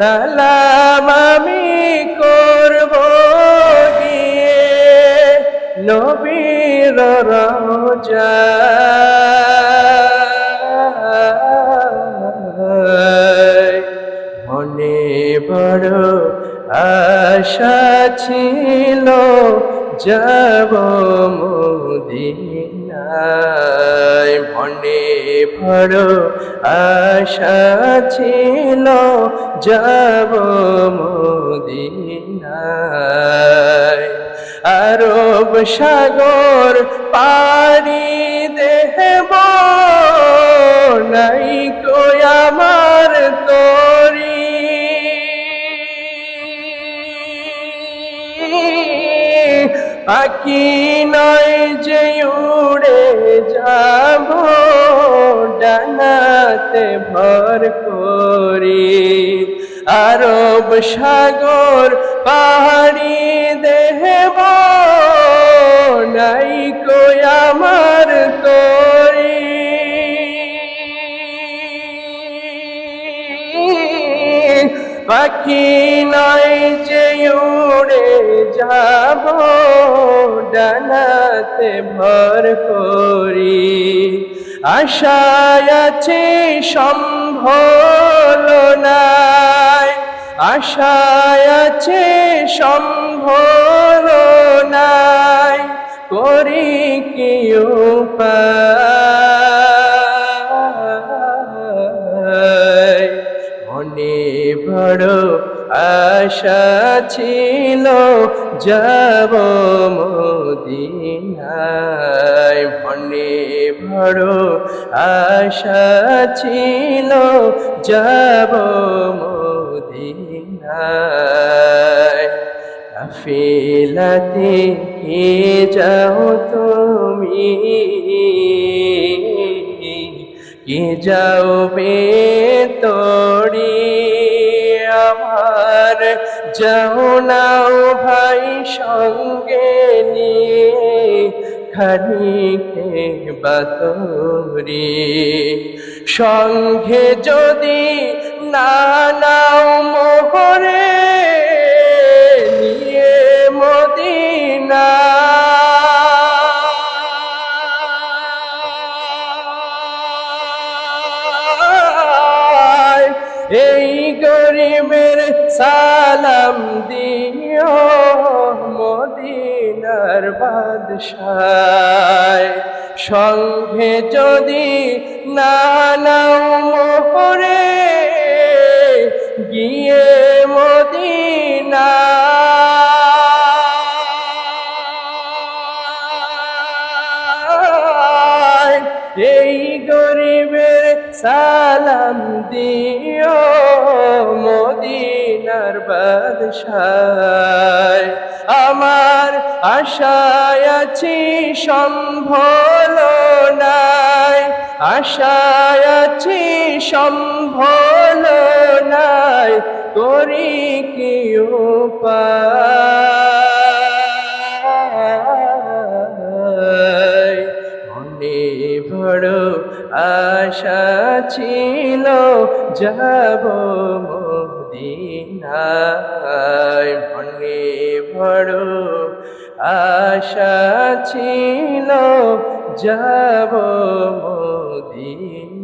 সালাম আমি করব গিয়ে নবীর রোজা মনে বড় আশা ছিল যাব মদিনায়। মনে বড় আশা ছিল যাব মদিনায়। আরব সাগর পারি দেহব নাই কো আমার তরি পাখি নয় যে উড়ে যাব, ডানাতে ভর করি। আরব সাগর পাহাড়ি দেহব, নাই কই আমার তরি। পাখি নয় যে উড়ে যাব ডানাতে ভর করি। আশায় আছে সম্ভল নাই। আশায় আছে সম্ভল নাই। করি কি উপায়? মনে আশা ছিল, যাব মদিনায় মনে বড় আশা ছিল, যাব মদিনায়। কাফিলাতে কে যাও তুমি? কি যাওবে তোড়ি আমার যাও নাও ভাই সঙ্গে নিয়ে, খানিকে বাতরি সঙ্গে যদি না নাও মোহরে, নিয়ে মদিনা। এই গরিবের সালাম দিও মদিনার বাদশায়। সঙ্গে যদি না নাও মোহরে, গিয়ে মদিনা। এই গরিবের সালাম দিও মদিনার বাদশায়। আমার আশায় আছি সম্ভল নাই। আশায় আছি সম্ভল নাই। করি কি মনে আশা ছিল, যাব মদিনায় মনে বড় আশা ছিল যাব মদিনায়।